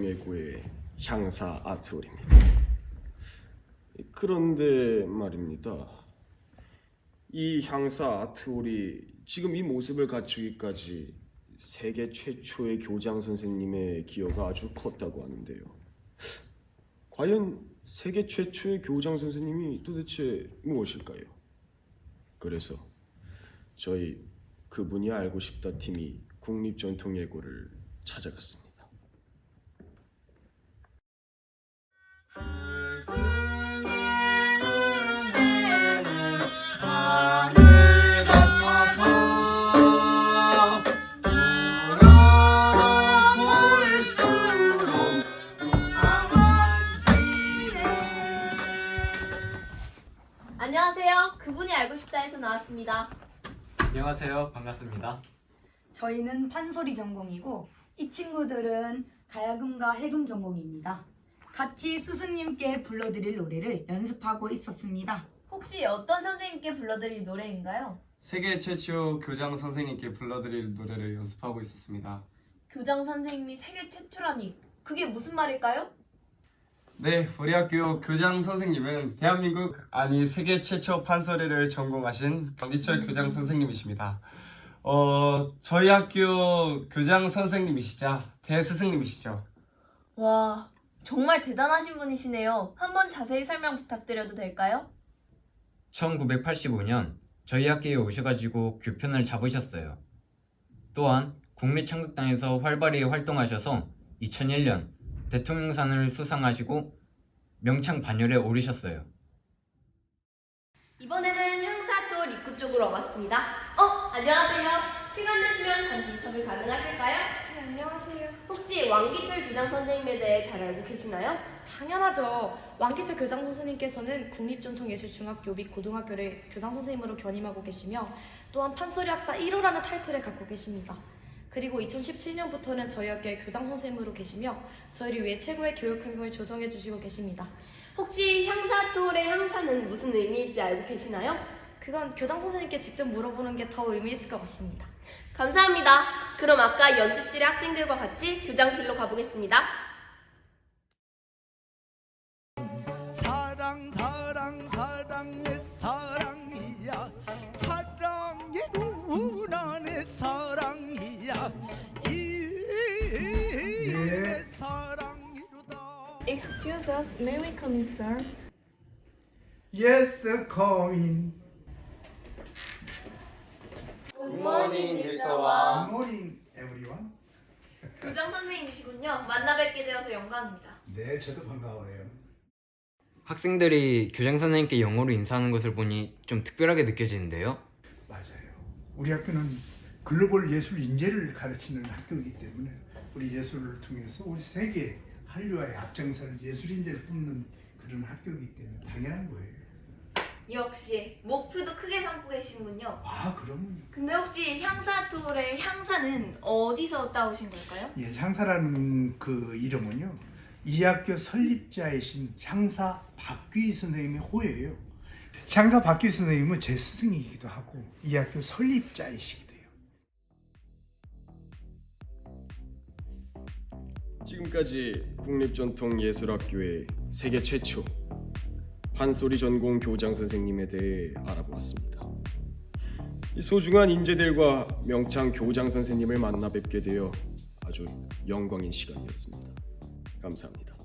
국립전통예고의 향사 아트홀입니다. 그런데 말입니다. 이 향사 아트홀이 지금 이 모습을 갖추기까지 세계 최초의 교장 선생님의 기여가 아주 컸다고 하는데요. 과연 세계 최초의 교장 선생님이 도대체 무엇일까요? 그래서 저희 그분이 알고 싶다 팀이 국립전통예고를 찾아갔습니다. 안녕하세요. 그분이 알고 싶다에서 나왔습니다. 안녕하세요. 반갑습니다. 저희는 판소리 전공이고 이 친구들은 가야금과 해금 전공입니다. 같이 스승님께 불러드릴 노래를 연습하고 있었습니다. 혹시 어떤 선생님께 불러드릴 노래인가요? 세계 최초 교장 선생님께 불러드릴 노래를 연습하고 있었습니다. 교장 선생님이 세계 최초라니 그게 무슨 말일까요? 네, 우리 학교 교장 선생님은 대한민국 아니 세계 최초 판소리를 전공하신 강기철 교장 선생님이십니다. 어, 저희 학교 교장 선생님이시자 대스승님이시죠. 와 정말 대단하신 분이시네요. 한번 자세히 설명 부탁드려도 될까요? 1985년 저희 학교에 오셔가지고 교편을 잡으셨어요. 또한 국립창극단에서 활발히 활동하셔서 2001년 대통령상을 수상하시고 명창 반열에 오르셨어요. 이번에는 향사토 입구 쪽으로 와봤습니다. 어 안녕하세요. 시간 되시면 잠시 인터뷰 가능하실까요? 네, 안녕하세요. 혹시 왕기철 교장 선생님에 대해 잘 알고 계시나요? 당연하죠. 왕기철 교장 선생님께서는 국립전통예술중학교 및 고등학교를 교장 선생님으로 견임하고 계시며 또한 판소리 학사 1호라는 타이틀을 갖고 계십니다. 그리고 2017년부터는 저희 학교의 교장 선생님으로 계시며 저희를 위해 최고의 교육 환경을 조성해 주시고 계십니다. 혹시 향사토의 향사는 무슨 의미일지 알고 계시나요? 그건 교장 선생님께 직접 물어보는 게 더 의미 있을 것 같습니다. 감사합니다. 그럼 아까 연습실의 학생들과 같이 교장실로 가보겠습니다. 사랑 사랑 사랑 내 사랑 Excuse us, may we come in, sir? Yes, come in. 일서와 Good morning, everyone. 교장 선생님이시군요. 만나 뵙게 되어서 영광입니다. 네, 저도 반가워요. 학생들이 교장 선생님께 영어로 인사하는 것을 보니 좀 특별하게 느껴지는데요. 맞아요. 우리 학교는 글로벌 예술 인재를 가르치는 학교이기 때문에 우리 예술을 통해서 우리 세계 한류와의 앞장서는 예술 인재를 뽑는 그런 학교이기 때문에 당연한 거예요. 역시 목표도 크게 삼고 계시군요. 아, 그럼 근데 혹시 향사토의 향사는 어디서 따오신 걸까요? 예, 향사라는 그 이름은요. 이 학교 설립자이신 향사 박귀 선생님의 호예요. 향사 박귀 선생님은 제 스승이기도 하고 이 학교 설립자이시기도 지금까지 국립전통예술학교의 세계 최초 판소리 전공 교장 선생님에 대해 알아보았습니다. 이 소중한 인재들과 명창 교장 선생님을 만나 뵙게 되어 아주 영광인 시간이었습니다. 감사합니다.